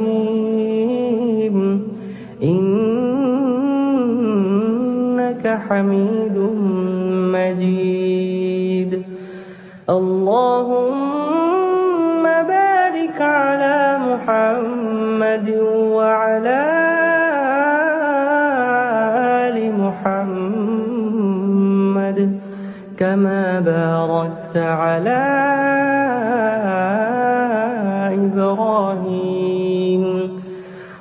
إبراهيم إنك حميد مجيد. اللهم بارك على محمد وعلى آل محمد كما باركت على